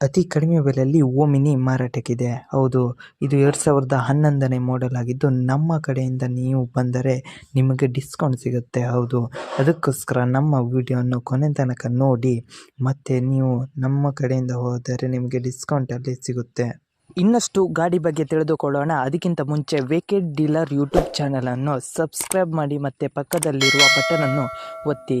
ಅತಿ ಕಡಿಮೆ ಬೆಲೆಯಲ್ಲಿ ಓಮಿನಿ ಮಾರಾಟಕ್ಕಿದೆ. ಹೌದು, ಇದು ಎರಡು ಸಾವಿರದ ಹನ್ನೊಂದನೇ ಮಾಡೆಲ್ ಆಗಿದ್ದು, ನಮ್ಮ ಕಡೆಯಿಂದ ನೀವು ಬಂದರೆ ನಿಮಗೆ ಡಿಸ್ಕೌಂಟ್ ಸಿಗುತ್ತೆ. ಹೌದು, ಅದಕ್ಕೋಸ್ಕರ ನಮ್ಮ ವಿಡಿಯೋವನ್ನು ಕೊನೆ ತನಕ ನೋಡಿ, ಮತ್ತು ನೀವು ನಮ್ಮ ಕಡೆಯಿಂದ ಹೋದರೆ ನಿಮಗೆ ಡಿಸ್ಕೌಂಟಲ್ಲಿ ಸಿಗುತ್ತೆ. ಇನ್ನಷ್ಟು ಗಾಡಿ ಬಗ್ಗೆ ತಿಳಿದುಕೊಳ್ಳೋಣ. ಅದಕ್ಕಿಂತ ಮುಂಚೆ ವೇಕೆಡ್ ಡೀಲರ್ ಯೂಟ್ಯೂಬ್ ಚಾನಲನ್ನು ಸಬ್ಸ್ಕ್ರೈಬ್ ಮಾಡಿ, ಮತ್ತು ಪಕ್ಕದಲ್ಲಿರುವ ಬಟನನ್ನು ಒತ್ತಿ.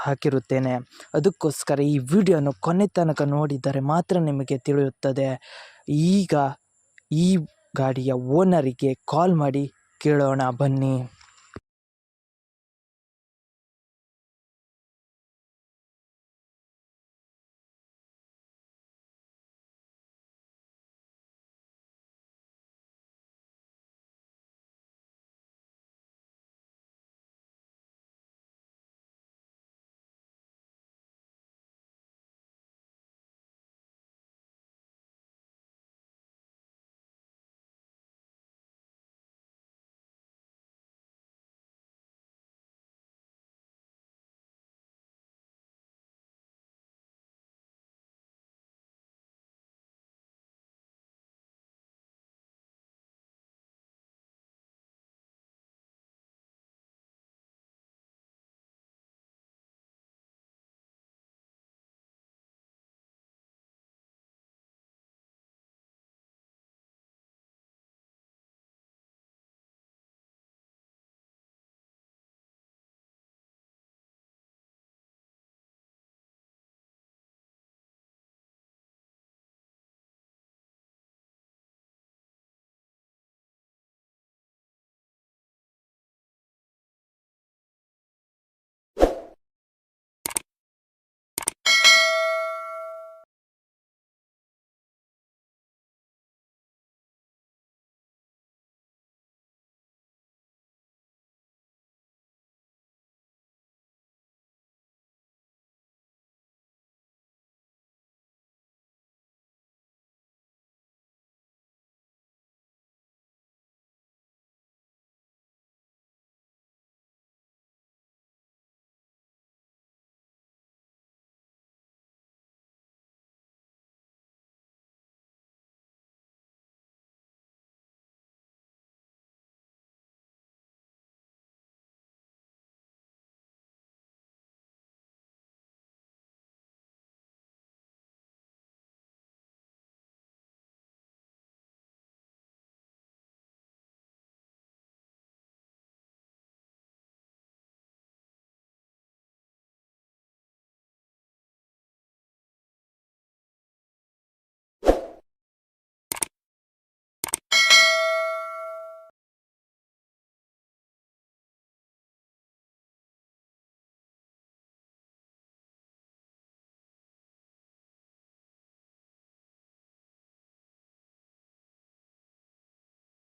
ಹಾಕಿರುತ್ತೇನೆ. ಅದಕ್ಕೋಸ್ಕರ ಈ ವಿಡಿಯೋನು ಕೊನೆ ತನಕ ನೋಡಿದರೆ ಮಾತ್ರ ನಿಮಗೆ ತಿಳಿಯುತ್ತದೆ. ಈಗ ಈ ಗಾಡಿಯ ಓನರಿಗೆ ಕಾಲ್ ಮಾಡಿ ಕೇಳೋಣ ಬನ್ನಿ.